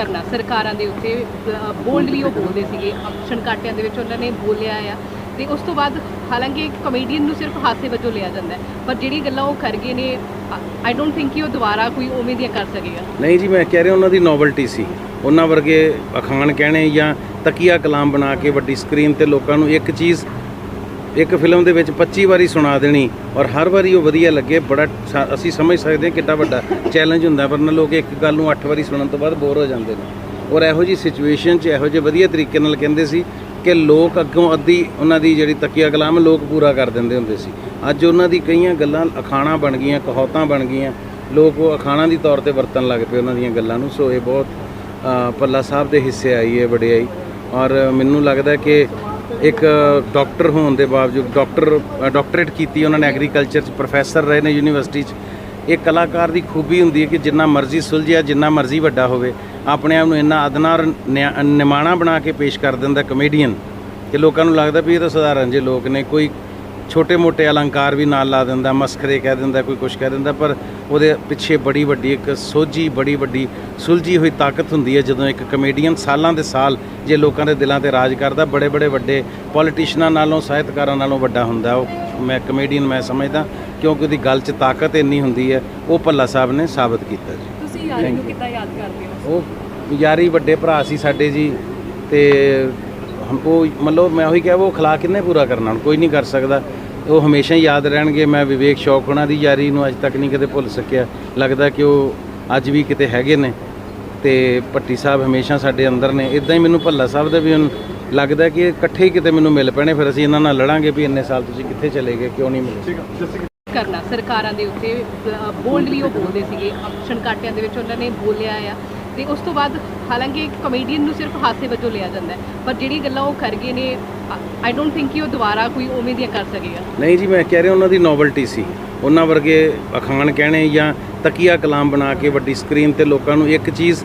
ਕਰਨਾ। ਸਰਕਾਰਾਂ ਦੇ ਉੱਤੇ ਬੋਲਡਲੀ ਉਹ ਬੋਲਦੇ ਸੀਗੇ। ਆਪਸ਼ਨ ਕਾਟਿਆਂ ਦੇ ਵਿੱਚ ਉਹਨਾਂ ਨੇ ਬੋਲਿਆ ਆ। ਤੇ ਉਸ ਤੋਂ ਬਾਅਦ ਹਾਲਾਂਕਿ ਇੱਕ ਕਮੇਡੀਅਨ ਨੂੰ ਸਿਰਫ ਹਾਸੇ ਵਜੋਂ ਲਿਆ ਜਾਂਦਾ ਪਰ ਜਿਹੜੀ ਗੱਲਾਂ ਉਹ ਕਰ ਗਏ ਨੇ ਆਈ ਡੋਨਟ ਥਿੰਕ ਕਿ ਉਹ ਦੁਬਾਰਾ ਕੋਈ ਉਵੇਂ ਦੀਆਂ ਕਰ ਸਕੇਗਾ। ਨਹੀਂ ਜੀ, ਮੈਂ ਕਹਿ ਰਿਹਾ ਉਹਨਾਂ ਦੀ ਨੋਵਲਟੀ ਸੀ। ਉਹਨਾਂ ਵਰਗੇ ਅਖਾਣ ਕਹਿਣੇ ਜਾਂ ਤਕੀਆ ਕਲਾਮ ਬਣਾ ਕੇ ਵੱਡੀ ਸਕਰੀਨ ਤੇ ਲੋਕਾਂ ਨੂੰ ਇੱਕ ਚੀਜ਼ ਇੱਕ ਫਿਲਮ ਦੇ ਵਿੱਚ 25 ਵਾਰੀ ਸੁਣਾ ਦੇਣੀ ਔਰ ਹਰ ਵਾਰੀ ਉਹ ਵਧੀਆ ਲੱਗੇ ਬੜਾ ਸਾ- ਅਸੀਂ ਸਮਝ ਸਕਦੇ ਹਾਂ ਕਿੱਡਾ ਵੱਡਾ ਚੈਲੰਜ ਹੁੰਦਾ ਪਰ ਨਾ ਲੋਕ ਇੱਕ ਗੱਲ ਨੂੰ 8 ਵਾਰੀ ਸੁਣਨ ਤੋਂ ਬਾਅਦ ਬੋਰ ਹੋ ਜਾਂਦੇ ਨੇ। ਔਰ ਇਹੋ ਜੀ ਸਿਚੁਏਸ਼ਨ 'ਚ ਇਹੋ ਜਿਹੇ ਵਧੀਆ ਤਰੀਕੇ ਨਾਲ ਕਹਿੰਦੇ ਸੀ ਕਿ ਲੋਕ ਅੱਗੋਂ ਅੱਧੀ ਉਹਨਾਂ ਦੀ ਜਿਹੜੀ ਤਕੀਆ ਕਲਾਮ ਲੋਕ ਪੂਰਾ ਕਰ ਦਿੰਦੇ ਹੁੰਦੇ ਸੀ। ਅੱਜ ਉਹਨਾਂ ਦੀ ਕਈਆਂ ਗੱਲਾਂ ਅਖਾਣਾ ਬਣ ਗਈਆਂ ਕਹੌਤਾਂ ਬਣ ਗਈਆਂ। ਲੋਕ ਉਹ ਅਖਾਣਾ ਦੀ ਤੌਰ ਤੇ ਵਰਤਣ ਲੱਗ ਪਏ ਉਹਨਾਂ ਦੀਆਂ ਗੱਲਾਂ ਨੂੰ। ਸੋ ਇਹ ਬਹੁਤ ਅ, ਪੱਲਾ ਸਾਹਿਬ ਦੇ ਹਿੱਸੇ ਆਈ ਹੈ ਵਡਿਆਈ। ਔਰ ਮੈਨੂੰ ਲੱਗਦਾ ਕਿ ਇੱਕ ਡਾਕਟਰ ਹੋਣ ਦੇ ਬਾਵਜੂਦ ਡਾਕਟਰ ਡਾਕਟਰੇਟ ਕੀਤੀ ਉਹਨਾਂ ਨੇ ਐਗਰੀਕਲਚਰ ਚ, ਪ੍ਰੋਫੈਸਰ ਰਹੇ ਨੇ ਯੂਨੀਵਰਸਿਟੀ ਚ। ਇਹ ਕਲਾਕਾਰ ਦੀ ਖੂਬੀ ਹੁੰਦੀ ਹੈ ਕਿ ਜਿੰਨਾ ਮਰਜ਼ੀ ਸੁਲਝਿਆ, ਜਿੰਨਾ ਮਰਜ਼ੀ ਵੱਡਾ ਹੋਵੇ, ਆਪਣੇ ਆਪ ਨੂੰ ਇੰਨਾ ਅਦਨਾ ਔਰ ਨਿਆ- ਨਿਮਾਣਾ ਬਣਾ ਕੇ ਪੇਸ਼ ਕਰ ਦਿੰਦਾ ਕਮੇਡੀਅਨ ਕਿ ਲੋਕਾਂ ਨੂੰ ਲੱਗਦਾ ਵੀ ਇਹ ਤਾਂ ਸਧਾਰਨ ਜਿਹੇ ਲੋਕ ਨੇ, ਕੋਈ ਛੋਟੇ-ਮੋਟੇ ਅਲੰਕਾਰ ਵੀ ਨਾਲ ਲਾ ਦਿੰਦਾ ਮਸਖਰੇ ਕਹਿ ਦਿੰਦਾ ਕੋਈ ਕੁਝ ਕਹਿ ਦਿੰਦਾ ਪਰ ਉਹਦੇ ਪਿੱਛੇ ਬੜੀ ਵੱਡੀ ਇੱਕ ਸੋਝੀ ਬੜੀ ਵੱਡੀ ਸੁਲਝੀ ਹੋਈ ਤਾਕਤ ਹੁੰਦੀ ਹੈ ਜਦੋਂ ਇੱਕ ਕਮੇਡੀਅਨ ਸਾਲਾਂ ਦੇ ਸਾਲ ਜੇ ਲੋਕਾਂ ਦੇ ਦਿਲਾਂ ਤੇ ਰਾਜ ਕਰਦਾ ਬੜੇ ਬੜੇ ਵੱਡੇ ਪੋਲੀਟੀਸ਼ੀਅਨਾਂ ਨਾਲੋਂ ਸਾਹਿਤਕਾਰਾਂ ਨਾਲੋਂ ਵੱਡਾ ਹੁੰਦਾ। ਉਹ ਮੈਂ ਕਮੇਡੀਅਨ ਮੈਂ ਸਮਝਦਾ ਕਿਉਂਕਿ ਉਹਦੀ ਗੱਲ 'ਚ ਤਾਕਤ ਇੰਨੀ ਹੁੰਦੀ ਹੈ ਉਹ ਭੱਲਾ ਸਾਹਿਬ ਨੇ ਸਾਬਤ ਕੀਤਾ ਜੀ। ਤੁਸੀਂ ਯਾਰੀ ਨੂੰ ਕਿੱਦਾਂ ਯਾਦ ਕਰਦੇ ਹੋ? ਉਹ ਯਾਰੀ ਵੱਡੇ ਭਰਾ ਸੀ ਸਾਡੇ ਜੀ ਤੇ ਉਹ ਮਤਲਬ ਮੈਂ ਉਹੀ ਕਿਹਾ ਉਹ ਖਲਾ ਕਿੰਨੇ ਪੂਰਾ ਕਰਨਾ ਕੋਈ ਨਹੀਂ ਕਰ ਸਕਦਾ। ਉਹ ਹਮੇਸ਼ਾ ਹੀ ਯਾਦ ਰਹਿਣਗੇ। ਮੈਂ ਵਿਵੇਕ ਸ਼ੌਕ ਉਹਨਾਂ ਦੀ ਯਾਰੀ ਨੂੰ ਅੱਜ ਤੱਕ ਨਹੀਂ ਕਦੇ ਭੁੱਲ ਸਕਿਆ। ਲੱਗਦਾ ਕਿ ਉਹ ਅੱਜ ਵੀ ਕਿਤੇ ਹੈਗੇ ਨੇ ਤੇ ਭੱਟੀ ਸਾਹਿਬ ਹਮੇਸ਼ਾ ਸਾਡੇ ਅੰਦਰ ਨੇ। ਇਦਾਂ ਹੀ ਮੈਨੂੰ ਭੱਲਾ ਸਾਹਿਬ ਦਾ ਵੀ ਹੁਣ ਲੱਗਦਾ ਕਿ ਇਕੱਠੇ ਹੀ ਕਿਤੇ ਮੈਨੂੰ ਮਿਲ ਪੈਣੇ ਫਿਰ ਅਸੀਂ ਇਹਨਾਂ ਨਾਲ ਲੜਾਂਗੇ ਵੀ ਇੰਨੇ ਸਾਲ ਤੁਸੀਂ ਕਿੱਥੇ ਚਲੇ ਗਏ ਕਿਉਂ ਨਹੀਂ ਮਿਲੇ? ਕਰਨਾ ਸਰਕਾਰਾਂ ਦੇ ਉੱਤੇ ਬੋਲਡਲੀ ਉਹ ਬੋਲਦੇ ਸੀਗੇ। ਆਪਸ਼ਨ ਕਾਟਿਆਂ ਦੇ ਵਿੱਚ ਉਹਨਾਂ ਨੇ ਬੋਲਿਆ ਆ। ਤੇ ਉਸ ਤੋਂ ਬਾਅਦ ਹਾਲਾਂਕਿ ਇੱਕ ਕਮੇਡੀਅਨ ਨੂੰ ਸਿਰਫ ਹਾਸੇ ਵਜੋਂ ਲਿਆ ਜਾਂਦਾ ਹੈ, ਪਰ ਜਿਹੜੀ ਗੱਲਾਂ ਉਹ ਕਰ ਗਏ ਨੇ ਆਈ ਡੋਨਟ ਥਿੰਕ ਕਿ ਉਹ ਦੁਬਾਰਾ ਕੋਈ ਉਵੇਂ ਦੀਆਂ ਕਰ ਸਕੇਗਾ। ਨਹੀਂ ਜੀ, ਮੈਂ ਕਹਿ ਰਿਹਾ ਉਹਨਾਂ ਦੀ ਨੋਵਲਟੀ ਸੀ। ਉਹਨਾਂ ਵਰਗੇ ਅਖਾਣ ਕਹਿਣੇ ਜਾਂ ਤਕੀਆ ਕਲਾਮ ਬਣਾ ਕੇ ਵੱਡੀ ਸਕਰੀਨ ਤੇ ਲੋਕਾਂ ਨੂੰ ਇੱਕ ਚੀਜ਼,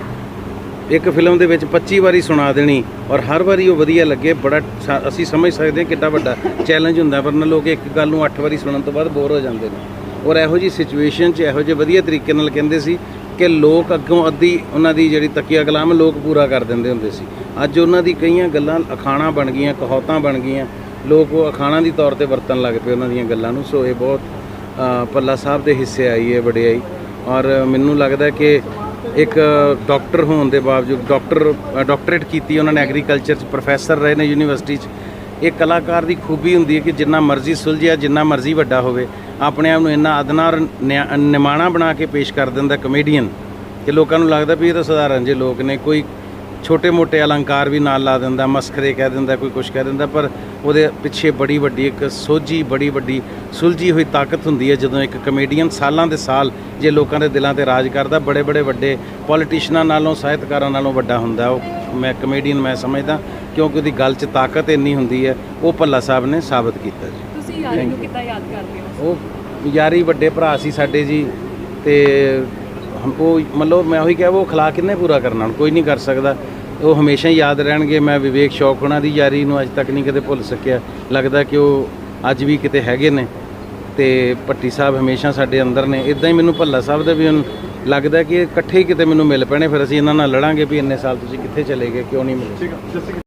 ਇੱਕ ਫਿਲਮ ਦੇ ਵਿੱਚ 25 ਵਾਰੀ ਸੁਣਾ ਦੇਣੀ ਔਰ ਹਰ ਵਾਰੀ ਉਹ ਵਧੀਆ ਲੱਗੇ, ਬੜਾ ਅਸੀਂ ਸਮਝ ਸਕਦੇ ਹਾਂ ਕਿੱਡਾ ਵੱਡਾ ਚੈਲੰਜ ਹੁੰਦਾ, ਪਰ ਨਾ ਲੋਕ ਇੱਕ ਗੱਲ ਨੂੰ 8 ਵਾਰੀ ਸੁਣਨ ਤੋਂ ਬਾਅਦ ਬੋਰ ਹੋ ਜਾਂਦੇ ਨੇ। ਔਰ ਇਹੋ ਜੀ ਸਿਚੁਏਸ਼ਨ 'ਚ ਇਹੋ ਜਿਹੇ ਵਧੀਆ ਤਰੀਕੇ ਨਾਲ ਕਹਿੰਦੇ ਸੀ ਕਿ ਲੋਕ ਅੱਗੋਂ ਅੱਧੀ ਉਹਨਾਂ ਦੀ ਜਿਹੜੀ ਤਕੀਆ ਕਲਾਮ ਲੋਕ ਪੂਰਾ ਕਰ ਦਿੰਦੇ ਹੁੰਦੇ ਸੀ। ਅੱਜ ਉਹਨਾਂ ਦੀ ਕਈਆਂ ਗੱਲਾਂ ਅਖਾਣਾ ਬਣ ਗਈਆਂ ਕਹੌਤਾਂ ਬਣ ਗਈਆਂ। ਲੋਕ ਉਹ ਅਖਾਣਾ ਦੀ ਤੌਰ ਤੇ ਵਰਤਣ ਲੱਗ ਪਏ ਉਹਨਾਂ ਦੀਆਂ ਗੱਲਾਂ ਨੂੰ। ਸੋ ਇਹ ਬਹੁਤ ਅ, ਪੱਲਾ ਸਾਹਿਬ ਦੇ ਹਿੱਸੇ ਆਈ ਹੈ ਵਡਿਆਈ। ਔਰ ਮੈਨੂੰ ਲੱਗਦਾ ਕਿ ਇੱਕ ਡਾਕਟਰ ਹੋਣ ਦੇ ਬਾਵਜੂਦ ਡਾਕਟਰ ਡਾਕਟਰੇਟ ਕੀਤੀ ਉਹਨਾਂ ਨੇ ਐਗਰੀਕਲਚਰ ਚ ਪ੍ਰੋਫੈਸਰ ਰਹੇ ਨੇ ਯੂਨੀਵਰਸਿਟੀ ਚ। ਇਹ ਕਲਾਕਾਰ ਦੀ ਖੂਬੀ ਹੁੰਦੀ ਹੈ ਕਿ ਜਿੰਨਾ ਮਰਜ਼ੀ ਸੁਲਝਿਆ ਜਿੰਨਾ ਮਰਜ਼ੀ ਵੱਡਾ ਹੋਵੇ ਆਪਣੇ ਆਪ ਨੂੰ ਇੰਨਾ ਅਦਨਾ ਔਰ ਨਿਆ- ਨਿਮਾਣਾ ਬਣਾ ਕੇ ਪੇਸ਼ ਕਰ ਦਿੰਦਾ ਕਮੇਡੀਅਨ ਕਿ ਲੋਕਾਂ ਨੂੰ ਲੱਗਦਾ ਵੀ ਇਹ ਤਾਂ ਸਧਾਰਨ ਜਿਹੇ ਲੋਕ ਨੇ, ਕੋਈ ਛੋਟੇ-ਮੋਟੇ ਅਲੰਕਾਰ ਵੀ ਨਾਲ ਲਾ ਦਿੰਦਾ ਮਸਖਰੇ ਕਹਿ ਦਿੰਦਾ, ਕੋਈ ਕੁਝ ਕਹਿ ਦਿੰਦਾ, ਪਰ ਉਹਦੇ ਪਿੱਛੇ ਬੜੀ ਵੱਡੀ ਇੱਕ ਸੋਝੀ, ਬੜੀ ਵੱਡੀ ਸੁਲਝੀ ਹੋਈ ਤਾਕਤ ਹੁੰਦੀ ਹੈ ਜਦੋਂ ਇੱਕ ਕਮੇਡੀਅਨ ਸਾਲਾਂ ਦੇ ਸਾਲ ਜੇ ਲੋਕਾਂ ਦੇ ਦਿਲਾਂ ਤੇ ਰਾਜ ਕਰਦਾ ਬੜੇ ਬੜੇ ਵੱਡੇ ਪੋਲੀਟੀਸ਼ੀਅਨਾਂ ਨਾਲੋਂ, ਸਾਹਿਤਕਾਰਾਂ ਨਾਲੋਂ ਵੱਡਾ ਹੁੰਦਾ। ਉਹ, ਮੈਂ ਕਮੇਡੀਅਨ ਮੈਂ ਸਮਝਦਾ ਕਿਉਂਕਿ ਉਹਦੀ ਗੱਲ 'ਚ ਤਾਕਤ ਇੰਨੀ ਹੁੰਦੀ ਹੈ, ਉਹ ਭੱਲਾ ਸਾਹਿਬ ਨੇ ਸਾਬਤ ਕੀਤਾ ਜੀ। ਤੁਸੀਂ ਯਾਰੀ ਨੂੰ ਕਿੱਦਾਂ ਯਾਦ ਕਰਦੇ ਹੋ? ਉਹ ਯਾਰੀ ਵੱਡੇ ਭਰਾ ਸੀ ਸਾਡੇ ਜੀ ਤੇ ਹਮ- ਉਹ ਮਤਲਬ ਮੈਂ ਉਹੀ ਕਿਹਾ ਉਹ ਖਲਾ ਕਿੰਨੇ ਪੂਰਾ ਕਰਨਾ ਕੋਈ ਨਹੀਂ ਕਰ ਸਕਦਾ। ਉਹ ਹਮੇਸ਼ਾ ਹੀ ਯਾਦ ਰਹਿਣਗੇ ਮੈਂ ਵਿਵੇਕ ਸ਼ੌਕ ਉਹਨਾਂ ਦੀ ਯਾਰੀ ਨੂੰ ਅੱਜ ਤੱਕ ਨਹੀਂ ਕਦੇ ਭੁੱਲ ਸਕਿਆ। ਲੱਗਦਾ ਕਿ ਉਹ ਅੱਜ ਵੀ ਕਿਤੇ ਹੈਗੇ ਨੇ ਤੇ ਭੱਟੀ ਸਾਹਿਬ ਹਮੇਸ਼ਾ ਸਾਡੇ ਅੰਦਰ ਨੇ। ਇਦਾਂ ਹੀ ਮੈਨੂੰ ਭੱਲਾ ਸਾਹਿਬ ਦਾ ਵੀ ਹੁਣ ਲੱਗਦਾ ਕਿ ਇਕੱਠੇ ਹੀ ਕਿਤੇ ਮੈਨੂੰ ਮਿਲ ਪੈਣੇ ਫਿਰ ਅਸੀਂ ਇਹਨਾਂ ਨਾਲ ਲੜਾਂਗੇ ਵੀ ਇੰਨੇ ਸਾਲ ਤੁਸੀਂ ਕਿੱਥੇ ਚਲੇ ਗਏ ਕਿਉਂ ਨਹੀਂ ਮਿਲੇ।